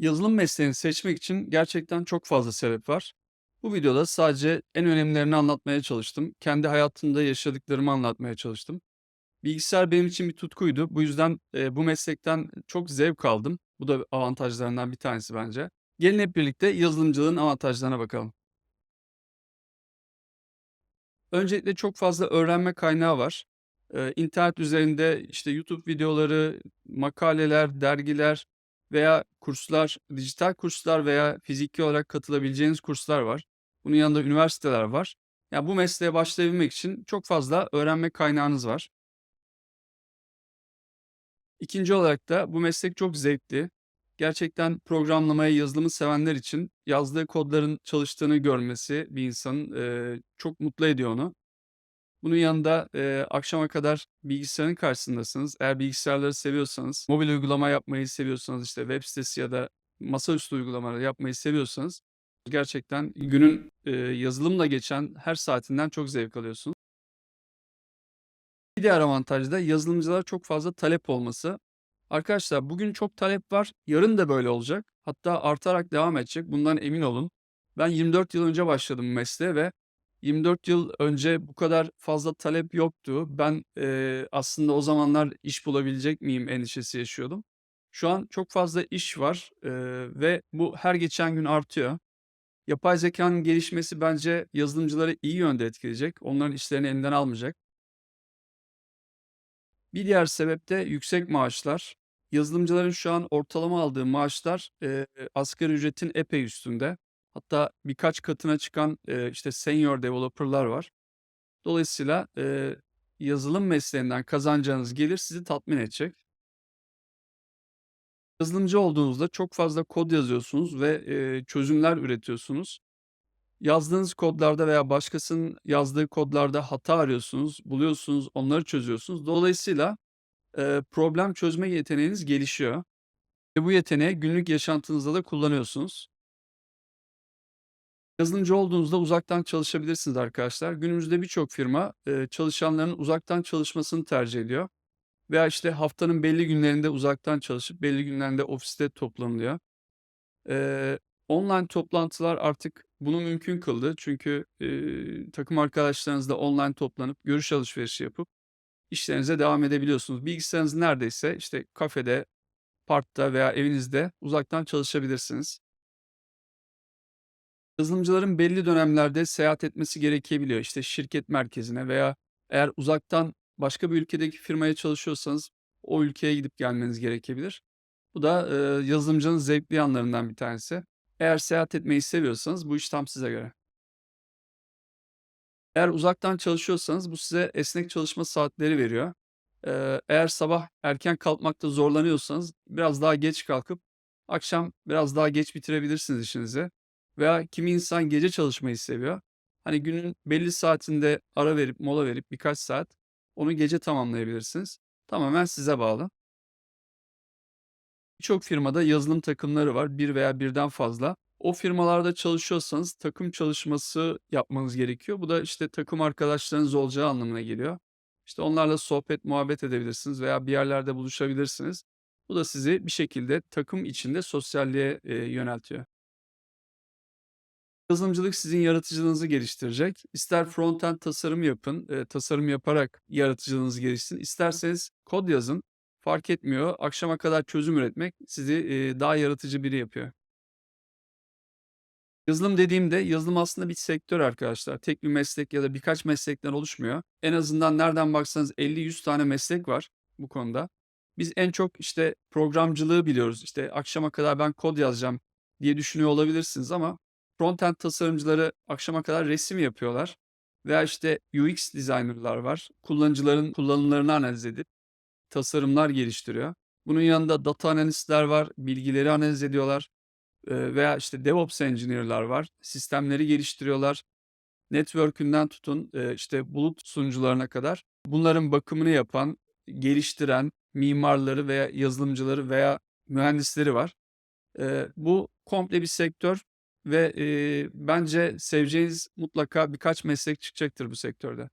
Yazılım mesleğini seçmek için gerçekten çok fazla sebep var. Bu videoda sadece en önemlilerini anlatmaya çalıştım. Kendi hayatımda yaşadıklarımı anlatmaya çalıştım. Bilgisayar benim için bir tutkuydu. Bu yüzden, eee, bu meslekten çok zevk aldım. Bu da avantajlarından bir tanesi bence. Gelin hep birlikte yazılımcılığın avantajlarına bakalım. Öncelikle çok fazla öğrenme kaynağı var. Eee, internet üzerinde, işte, YouTube videoları, makaleler, dergiler veya kurslar, dijital kurslar veya fiziki olarak katılabileceğiniz kurslar var. Bunun yanında üniversiteler var. Ya, bu mesleğe başlayabilmek için çok fazla öğrenme kaynağınız var. 2'nci olarak da bu meslek çok zevkli. Gerçekten programlamayı, yazılımı sevenler için yazdığı kodların çalıştığını görmesi bir insanın, eee, çok mutlu ediyor onu. Bunun yanında, eee, akşama kadar bilgisayarın karşısındasınız. Eğer bilgisayarları seviyorsanız, mobil uygulama yapmayı seviyorsanız, işte, web sitesi ya da masaüstü uygulamaları yapmayı seviyorsanız gerçekten günün, eee, yazılımla geçen her saatinden çok zevk alıyorsunuz. Bir diğer avantaj da yazılımcılara çok fazla talep olması. Arkadaşlar bugün çok talep var, yarın da böyle olacak. Hatta artarak devam edecek, bundan emin olun. Ben 24 yıl önce başladım mesleğe ve 24 yıl önce bu kadar fazla talep yoktu. Ben, eee, aslında o zamanlar iş bulabilecek miyim endişesi yaşıyordum. Şu an çok fazla iş var, eee, ve bu her geçen gün artıyor. Yapay zekânın gelişmesi bence yazılımcıları iyi yönde etkileyecek. Onların işlerini elinden almayacak. Bir diğer sebep de yüksek maaşlar. Yazılımcıların şu an ortalama aldığı maaşlar, eee, asgari ücretin epey üstünde. Hatta birkaç katına çıkan, eee, işte, senior developer'lar var. Dolayısıyla, eee, yazılım mesleğinden kazanacağınız gelir sizi tatmin edecek. Yazılımcı olduğunuzda çok fazla kod yazıyorsunuz ve, eee, çözümler üretiyorsunuz. Yazdığınız kodlarda veya başkasının yazdığı kodlarda hata arıyorsunuz, buluyorsunuz, onları çözüyorsunuz. Dolayısıyla, eee, problem çözme yeteneğiniz gelişiyor ve bu yeteneği günlük yaşantınızda da kullanıyorsunuz. Yazılımcı olduğunuzda uzaktan çalışabilirsiniz arkadaşlar. Günümüzde birçok firma, eee, çalışanlarının uzaktan çalışmasını tercih ediyor veya, işte, haftanın belli günlerinde uzaktan çalışıp belli günlerinde ofiste toplanılıyor. Online toplantılar artık bunu mümkün kıldı. Çünkü, takım arkadaşlarınızla online toplanıp görüş alışverişi yapıp işlerinize devam edebiliyorsunuz. Bilgisayarınız neredeyse, işte, kafede, parkta veya evinizde uzaktan çalışabilirsiniz. Yazılımcıların belli dönemlerde seyahat etmesi gerekebiliyor. İşte, şirket merkezine veya eğer uzaktan başka bir ülkedeki firmaya çalışıyorsanız o ülkeye gidip gelmeniz gerekebilir. Bu da, eee, yazılımcının zevkli yanlarından bir tanesi. Eğer seyahat etmeyi seviyorsanız bu iş tam size göre. Eğer uzaktan çalışıyorsanız bu size esnek çalışma saatleri veriyor. Eee, eğer sabah erken kalkmakta zorlanıyorsanız biraz daha geç kalkıp akşam biraz daha geç bitirebilirsiniz işinizi. Veya kimi insan gece çalışmayı seviyor. Hani günün belli saatinde ara verip, mola verip birkaç saat onu gece tamamlayabilirsiniz. Tamamen size bağlı. Birçok firmada yazılım takımları var, bir veya birden fazla. O firmalarda çalışıyorsanız takım çalışması yapmanız gerekiyor. Bu da, işte, takım arkadaşlarınız olacağı anlamına geliyor. İşte, onlarla sohbet, muhabbet edebilirsiniz veya bir yerlerde buluşabilirsiniz. Bu da sizi bir şekilde takım içinde sosyalliğe, yöneltiyor. Yazılımcılık sizin yaratıcılığınızı geliştirecek. İster frontend tasarım yapın, eee, tasarım yaparak yaratıcılığınız gelişsin. İsterseniz kod yazın, fark etmiyor. Akşama kadar çözüm üretmek sizi, eee, daha yaratıcı biri yapıyor. Yazılım dediğimde yazılım aslında bir sektör arkadaşlar. Tek bir meslek ya da birkaç meslekten oluşmuyor. En azından nereden baksanız 50-100 tane meslek var bu konuda. Biz en çok, işte, programcılığı biliyoruz. İşte, akşama kadar ben kod yazacağım diye düşünüyor olabilirsiniz ama frontend tasarımcıları akşama kadar resim yapıyorlar veya, işte, UX designer'lar var. Kullanıcıların kullanımlarını analiz edip tasarımlar geliştiriyor. Bunun yanında data analistler var, bilgileri analiz ediyorlar, veya, işte, DevOps engineer'lar var, sistemleri geliştiriyorlar. Network'ünden tutun, işte, bulut sunucularına kadar bunların bakımını yapan, geliştiren mimarları veya yazılımcıları veya mühendisleri var. Bu komple bir sektör ve, eee, bence seveceğiniz mutlaka birkaç meslek çıkacaktır bu sektörde.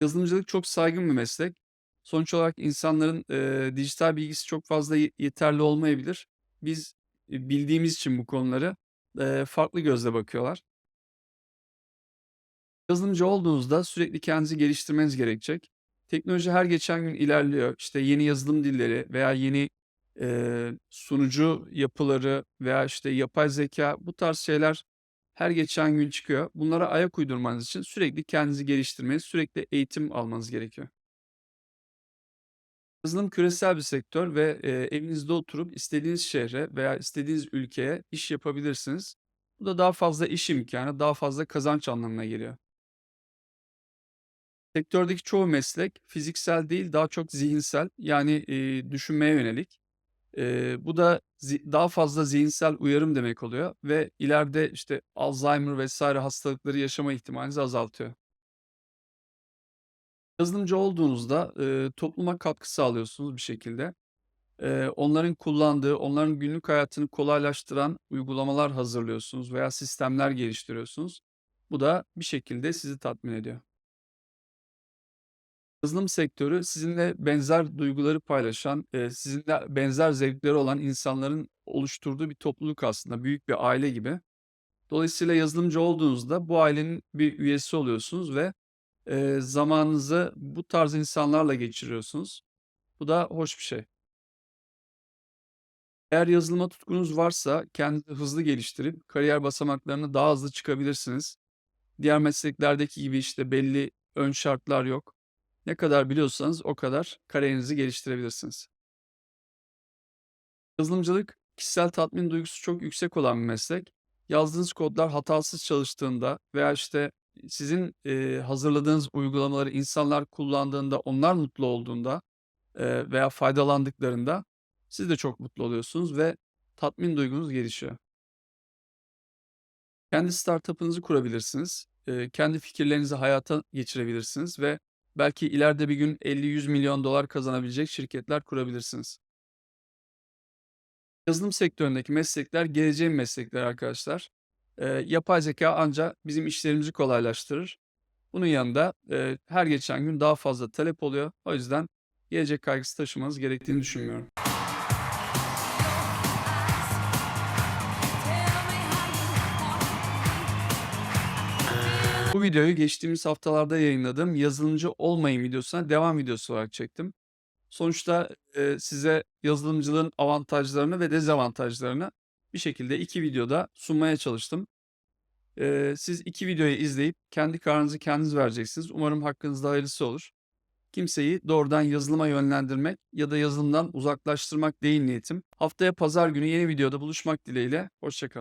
Yazılımcılık çok saygın bir meslek. Sonuç olarak insanların, eee, dijital bilgisi çok fazla ye yeterli olmayabilir. Biz, eee, bildiğimiz için bu konuları, eee, farklı gözle bakıyorlar. Yazılımcı olduğunuzda sürekli kendinizi geliştirmeniz gerekecek. Teknoloji her geçen gün ilerliyor. İşte, yeni yazılım dilleri veya yeni, eee, sunucu yapıları veya, işte, yapay zekâ bu tarz şeyler her geçen gün çıkıyor. Bunlara ayak uydurmanız için sürekli kendinizi geliştirmeniz, sürekli eğitim almanız gerekiyor. Yazılım küresel bir sektör ve, eee, evinizde oturup istediğiniz şehre veya istediğiniz ülkeye iş yapabilirsiniz. Bu da daha fazla iş imkânı, daha fazla kazanç anlamına geliyor. Sektördeki çoğu meslek fiziksel değil, daha çok zihinsel, yani, eee, düşünmeye yönelik. Eee, bu da zi daha fazla zihinsel uyarım demek oluyor ve ileride, işte, Alzheimer vs. hastalıkları yaşama ihtimalinizi azaltıyor. Yazılımcı olduğunuzda, eee, topluma katkı sağlıyorsunuz bir şekilde. Eee, onların kullandığı, onların günlük hayatını kolaylaştıran uygulamalar hazırlıyorsunuz veya sistemler geliştiriyorsunuz. Bu da bir şekilde sizi tatmin ediyor. Yazılım sektörü sizinle benzer duyguları paylaşan, eee, sizinle benzer zevkleri olan insanların oluşturduğu bir topluluk aslında, büyük bir aile gibi. Dolayısıyla yazılımcı olduğunuzda bu ailenin bir üyesi oluyorsunuz ve, eee, zamanınızı bu tarz insanlarla geçiriyorsunuz. Bu da hoş bir şey. Eğer yazılıma tutkunuz varsa kendinizi hızlı geliştirip kariyer basamaklarına daha hızlı çıkabilirsiniz. Diğer mesleklerdeki gibi, işte, belli ön şartlar yok. Ne kadar biliyorsanız o kadar kariyerinizi geliştirebilirsiniz. Yazılımcılık, kişisel tatmin duygusu çok yüksek olan bir meslek. Yazdığınız kodlar hatasız çalıştığında veya, işte, sizin, eee, hazırladığınız uygulamaları insanlar kullandığında, onlar mutlu olduğunda, eee, veya faydalandıklarında siz de çok mutlu oluyorsunuz ve tatmin duygunuz gelişiyor. Kendi startup'ınızı kurabilirsiniz. Eee, kendi fikirlerinizi hayata geçirebilirsiniz ve belki ileride bir gün $50-100 milyon kazanabilecek şirketler kurabilirsiniz. Yazılım sektöründeki meslekler geleceğin meslekleri arkadaşlar. Eee, yapay zekâ anca bizim işlerimizi kolaylaştırır. Bunun yanında, eee, her geçen gün daha fazla talep oluyor. O yüzden gelecek kaygısı taşımanız gerektiğini düşünmüyorum. Bu videoyu geçtiğimiz haftalarda yayınladığım yazılımcı olmayın videosuna devam videosu olarak çektim. Sonuçta, eee, size yazılımcılığın avantajlarını ve dezavantajlarını bir şekilde 2 videoda sunmaya çalıştım. Eee, siz 2 videoyu izleyip kendi kararınızı kendiniz vereceksiniz. Umarım hakkınızda hayırlısı olur. Kimseyi doğrudan yazılıma yönlendirmek ya da yazılımdan uzaklaştırmak değil niyetim. Haftaya pazar günü yeni videoda buluşmak dileğiyle, hoşça kalın.